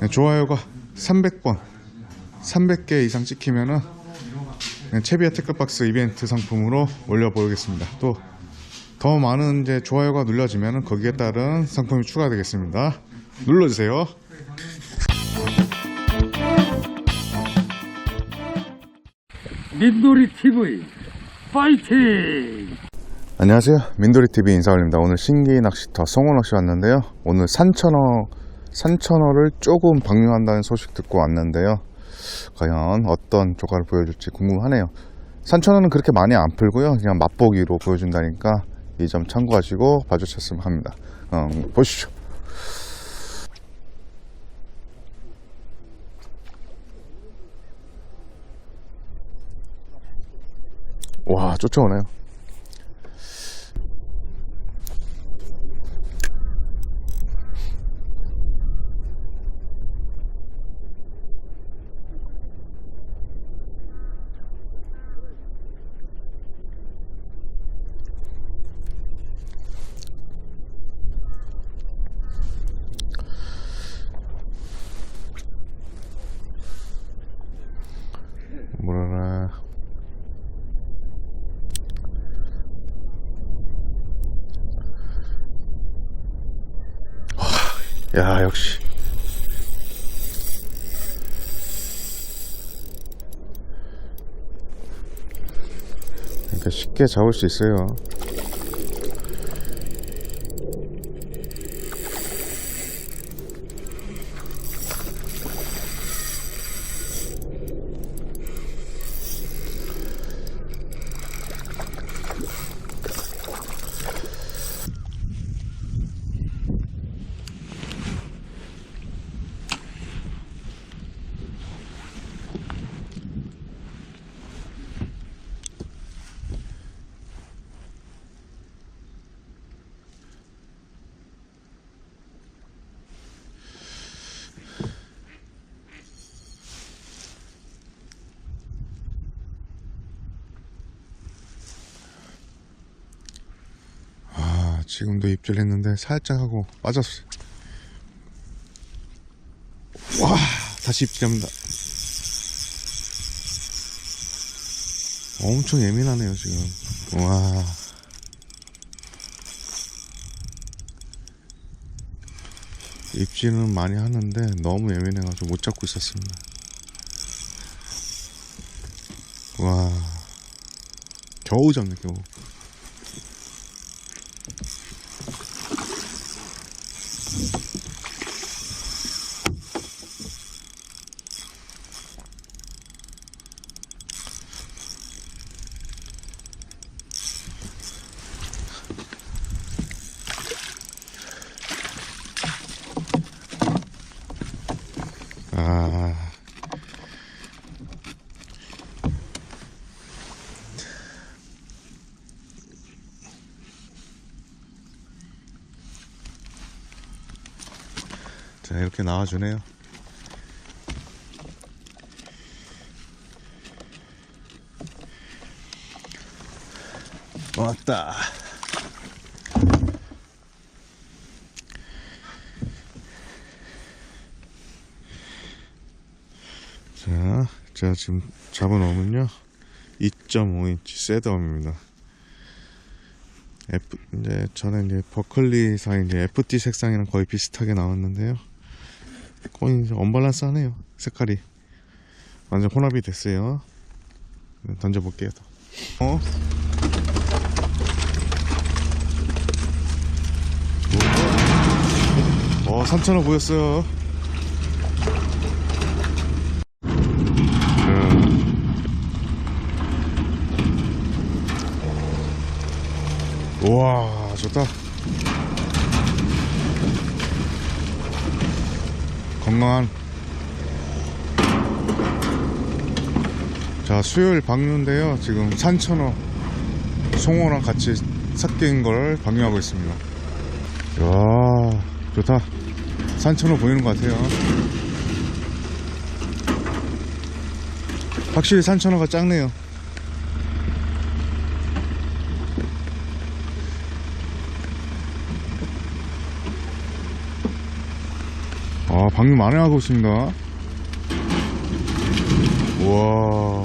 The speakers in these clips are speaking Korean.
네, 좋아요가 300번, 300개 이상 찍히면은 네, 채비아 태클박스 이벤트 상품으로 올려보겠습니다. 또 더 많은 이제 좋아요가 눌러지면은 거기에 따른 상품이 추가되겠습니다. 눌러주세요. 민돌이 TV 파이팅! 안녕하세요. 민돌이TV 인사 올립니다. 오늘 신기 낚시터 성호 낚시 왔는데요. 오늘 산천어, 산천어를 조금 방류한다는 소식 듣고 왔는데요. 과연 어떤 조과를 보여줄지 궁금하네요. 산천어는 그렇게 많이 안 풀고요. 그냥 맛보기로 보여준다니까 이 점 참고하시고 봐주셨으면 합니다. 어, 보시죠. 와, 쫓아오네요. 야 역시. 그러니까 쉽게 잡을 수 있어요 아 지금도 입질 했는데 살짝 하고 빠졌어요. 와 다시 입질합니다. 엄청 예민하네요 지금. 와. 입질은 많이 하는데 너무 예민해가지고 못 잡고 있었습니다. 와. 겨우 잡네 겨우 자, 이렇게 나와주네요. 왔다. 자, 제가 지금 잡아놓으면요. 2.5인치 셋업입니다. F, 이제 저는 이제 버클리사 이제 FT 색상이랑 거의 비슷하게 나왔는데요. 거의 이제 언밸런스 하네요. 색깔이 완전 혼합이 됐어요. 네, 던져볼게요. 더. 어? 어, 3,000원 보였어요. 우와 좋다 건강한 자 수요일 방류인데요. 지금 산천어 송어랑 같이 섞인 걸 방류하고 있습니다. 와 좋다. 산천어 보이는 것 같아요. 확실히 산천어가 작네요 아, 방류 많이 하고 있습니다. 우와.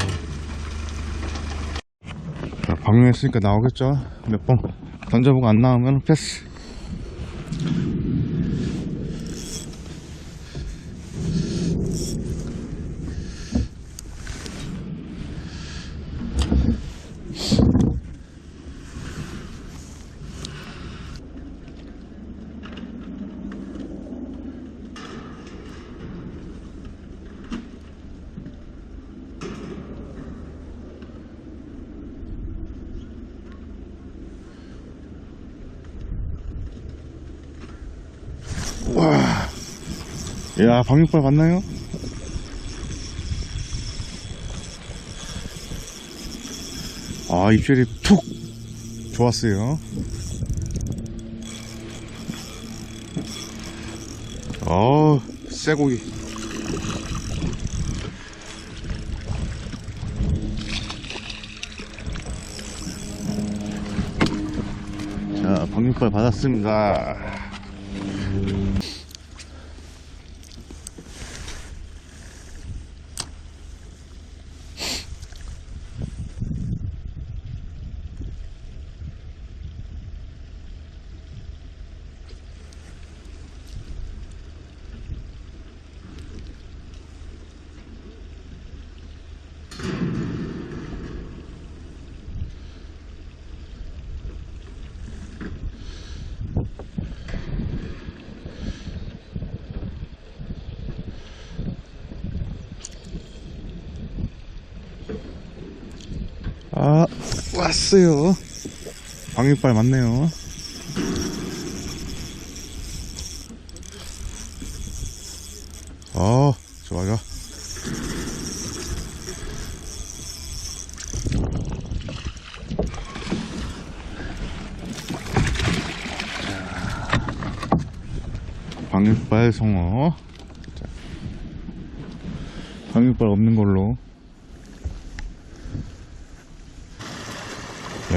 자, 방류했으니까 나오겠죠? 몇 번 던져보고 안 나오면 패스. 야, 방역발 맞나요? 아, 입질이 툭! 좋았어요. 어, 쇠고기. 자, 방역발 받았습니다. 아, 왔어요. 방역발 맞네요. 어, 좋아, 좋아. 방역발 성어. 자, 방역발 없는 걸로.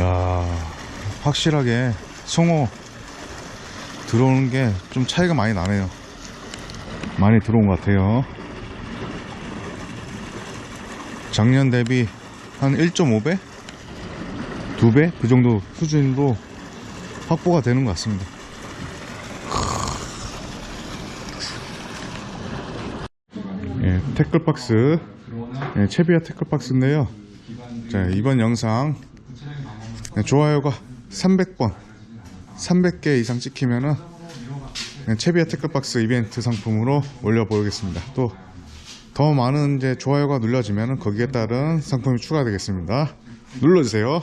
야 확실하게 송어 들어오는 게 좀 차이가 많이 나네요. 많이 들어온 것 같아요. 작년 대비 한 1.5배? 2배? 그 정도 수준으로 확보가 되는 것 같습니다. 예, 태클박스. 예, 채비아 태클박스인데요. 자, 이번 영상 네, 좋아요가 300번 300개 이상 찍히면은 네, 채비아 태클박스 이벤트 상품으로 올려보겠습니다. 또 더 많은 이제 좋아요가 눌러지면은 거기에 따른 상품이 추가되겠습니다. 눌러주세요